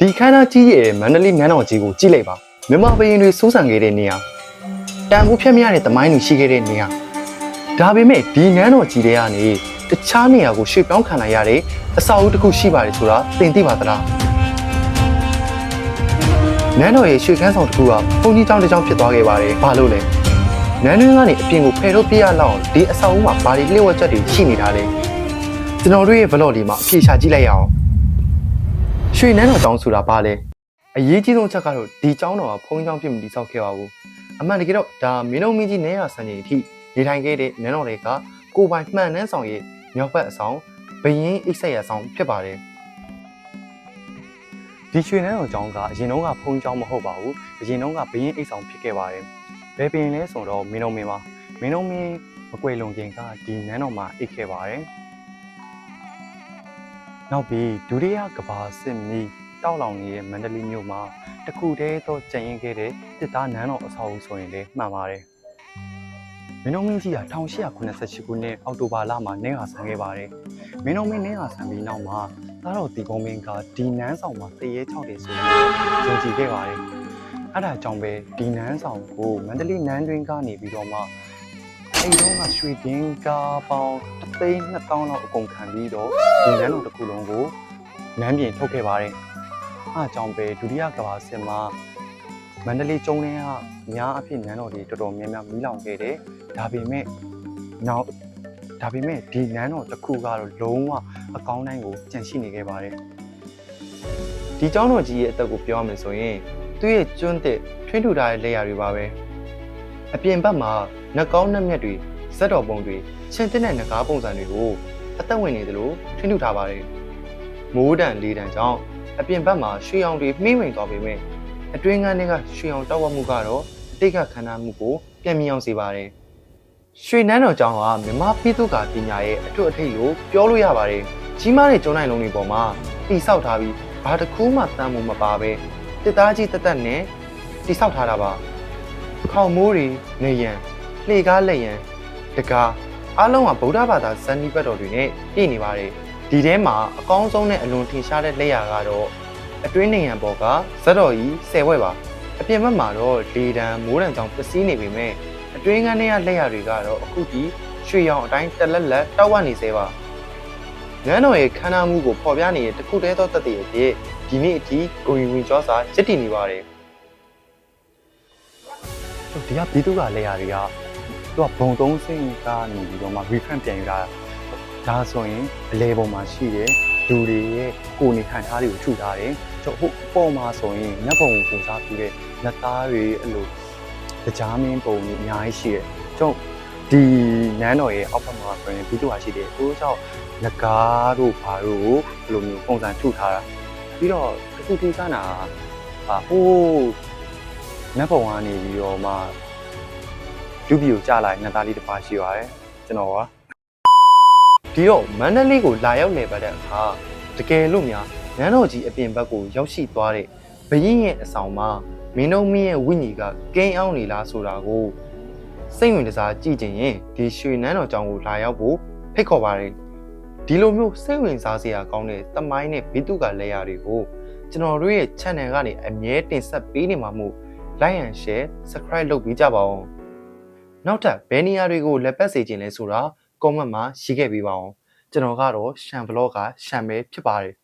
ဒီခန်းသားကြီးရဲ့မန္တလေးနန်းတော်ကြီးကိုကြည့်လိုက်ပါမြန်မာဘရင်တွေစိုးစံခဲ့တဲ့နေရာတန်ဖိုးဖြတ်မရတဲ့တမိုင်းတွေရှိခဲ့တဲ့နေရာဒါပေမဲ့ဒီနန်းတော်ကြီးတွေကနေတခြားနေရာကိုရွှေ့ပြောင်းခံလိုက်ရတဲ့အဆောက်အဦတစ်ခုရှိပါတယ်ဆိုတာသင်သိပါသလားနန်းတော်ရဲ့ရွှေခန်းဆောင်တစ်ခုကဘုန်းကြီးကျောင်းတစ်ကျောင်းဖြစ်သွားခဲ့ပါတယ်ဘာလို့လဲနန်းတွင်းကနေအပြင်ကိုဖယ်ထုတ်ပြရလောက်အောင်ဒီအဆောက်အဦမှာဘာတွေလျှို့ဝှက်ချက်တွေရှိနေတာလဲကျွန်တော်တို့ရဲ့ vlog လေးမှာအဖြေရှာကြည့်လိုက်ရအောင် ရွှေနန်းတော်ကျောင်းဆိုတာဘာလဲအရေးကြီးဆုံးအချက်ကတော့ဒီကျောင်းတော်ကဘုန်းကြီးကျောင်းဖြစ်မတည်ဆောက်ခဲ့ပါဘူးအမှန်တကယ်တော့ဒါမင်းတို့မင်းကြီးနေရဆန်ကြီးအထိနေထိုင်ခဲ့တဲ့နန်းတော်တွေကကိုယ်ပိုင်မှန်နှန်းဆောင်ရဲ့မြောက်ဘက်အဆောင်ဘရင်အိတ်ဆက်ရဆောင်ဖြစ်ပါတယ်ဒီရွှေနန်းတော်ကျောင်းကအရင်တုန်းကဘုန်းကြီးကျောင်းမဟုတ်ပါဘူးအရင်တုန်းကဘရင်အိတ်ဆောင်ဖြစ်ခဲ့ပါတယ်ဘယ်ဘရင်လဲဆိုတော့မင်းတို့မင်းပါမင်းတို့မင်းမကွေလုံခင်ကဒီနန်းတော်မှာအိတ်ခဲ့ပါတယ် နောက်ပြီးဒုတိယကမ္ဘာစစ်မီးတောက်လောင်နေတဲ့မန္တလေးမြို့မှာတခုတည်းသောကျန်ရင်ခဲ့တဲ့တစ်သားနန်းတော်အဆောက်အဦဆိုရင်လည်းမှန်ပါတယ်။မင်းတို့မင်းကြီးက1888ခုနှစ်အောက်တိုဘာလမှာနေဟာဆန်ခဲ့ပါတယ်။မင်းတို့မင်းနေဟာဆန်ပြီးနောက်မှာသားတော်တီကုန်းမင်းကဒီနန်းဆောင်မှာတရေချောက်တယ်ဆိုပြီးယုံကြည်ခဲ့ပါတယ်။အဲဒါကြောင့်ပဲဒီနန်းဆောင်ကိုမန္တလေးနန်းတွင်းကနေပြီးတော့မှအဲ့ဒီတော့ကရွှေတင်းကားပေါင်း 3,200လောက်အကုန်ခံပြီးတော့ဒီနန်းတော်တစ်ခုလုံးကိုနန်းပြင်ထုတ်ခဲ့ပါတယ်။အားကြောင့်ပဲဒုတိယကမ္ဘာစစ်မှာမန္တလေးကျုံးထဲကအများအဖြစ်နန်းတော်တွေတော်တော်များများမီးလောင်ခဲ့တယ်။ဒါပေမဲ့နောက်ဒါပေမဲ့ဒီနန်းတော်တစ်ခုကတော့လုံးဝအကောင်းတိုင်းကိုကြန့်ရှိနေခဲ့ပါတယ်။ဒီကျောင်းတော်ကြီးရဲ့အသက်ကိုပြောရမယ်ဆိုရင်သူ့ရဲ့ကျွန်းတဲ့ထွင်းထူထားတဲ့လက်ရာတွေပါပဲ။အပြင်ဘက်မှာနှကောင်းနှက်မြက်တွေ ဇက်တော်ပုံတွေချင်းတဲ့နှကားပုံစံတွေကိုအသက်ဝင်နေသလိုထွင်းထူထားပါတယ်။မိုးတန်လေးတန်ကြောင့်အပြင်ဘက်မှာရွှေအောင်တွေမှိမ့်ဝင်သွားပေမဲ့အတွင်းကန်းတွေကရွှေအောင်တောက်ဝမှုကတော့အတိတ်ကခန္ဓာမှုကိုပြန်မြင်အောင်စေပါတယ်။ရွှေနန်းတော်ကျောင်းကမြမပိသုကာပညာရဲ့အထွတ်အထိပ်လို့ပြောလို့ရပါတယ်။ကြီးမားတဲ့ကျုံနိုင်လုံးတွေပေါ်မှာတိဆောက်ထားပြီးဘာတစ်ခုမှတန်မှုမပါပဲတစ်သားကြီးတက်တက်နဲ့တိဆောက်ထားတာပါ။ခေါင်မိုးတွေနေရန်လှေကားလက်ရန် တကားအားလုံးကဗုဒ္ဓဘာသာဇန်နီဘတ်တော်တွေနဲ့ပြည့်နေပါတယ်ဒီထဲမှာအကောင်းဆုံးနဲ့အလွန်ထင်ရှားတဲ့လက်ရာကတော့အတွင်းနေရန်ပေါ်ကဇက်တော်ကြီးဆယ်ဝဲပါအပြင်ဘက်မှာတော့လေတံမိုးတံကြောင့်ပစ္စည်းနေပေမဲ့အတွင်းကန်းထဲကလက်ရာတွေကတော့အခုထိရွှေရောင်အတိုင်းတက်လက်လက်တောက်ဝနေသေးပါငန်းတော်ရဲ့ခန္ဓာမှုကိုပေါ်ပြနေတဲ့တခုတည်းသောတသက်ရဲ့ဖြစ်ဒီနေ့အထိကိုရင်ဝင်ကျော်စာရည်တည်နေပါတယ်ဒီကဘီသူကလက်ရာတွေက သူကဘုံသုံးစိတ်ကနေပြီးတော့မှ refund ပြန်ယူတာဒါဆိုရင်အလဲပေါ်မှာရှိတဲ့လူတွေရဲ့ကိုယ်နေခံထားတွေကိုထုထားတယ်ကျွန်တော်ဟိုအပေါ်မှာဆိုရင်ညက်ပုံကိုပုံစားပြတဲ့လက်သားတွေအဲ့လိုကြားမင်းပုံတွေအများကြီးရှိတယ်ကျွန်တော်ဒီနန်းတော်ရဲ့အောက်ဘက်မှာဆိုရင်ဘီတူဟာရှိတယ်သူတို့ကြောင့်ငကားတို့ဘာတို့ကိုဘယ်လိုမျိုးပုံစံထုထားတာပြီးတော့တစ်ခုထိစားနာဟာဟိုးနက်ပုံကနေပြီးတော့မှ လူပီကိုကြားလာရင်နှစ်သားလေးတစ်ပါးရှိပါတယ်ကျွန်တော်ကဒီတော့မန္တလေးကိုလာရောက်နေပါတဲ့အခါတကယ်လို့များနန်းတော်ကြီးအပြင်ဘက်ကိုရောက်ရှိသွားတဲ့ဘရင်ရဲ့အဆောင်မှာမင်းတို့မင်းရဲ့ဝိညာဉ်ကကိန်းအောင်နေလားဆိုတာကိုစိတ်ဝင်စားကြည့်ကြရင်ဒီရွှေနန်းတော်ကျောင်းကိုလာရောက်ဖို့ဖိတ်ခေါ်ပါတယ်ဒီလိုမျိုးစိတ်ဝင်စားစရာကောင်းတဲ့တမိုင်းနဲ့ဘိတုကလက်ရာတွေကိုကျွန်တော်တို့ရဲ့ channel ကနေအမြဲတင်ဆက်ပေးနေမှာမို့ like and share subscribe လုပ်ပေးကြပါဦး နောက်ထပ်ဘယ်နေရာတွေကိုလက်ပတ်စေခြင်းလဲဆိုတာ comment မှာရေးခဲ့ပေးပါအောင်ကျွန်တော်ကတော့ရှမ်ဘလော့ကရှမ်ပဲဖြစ်ပါတယ်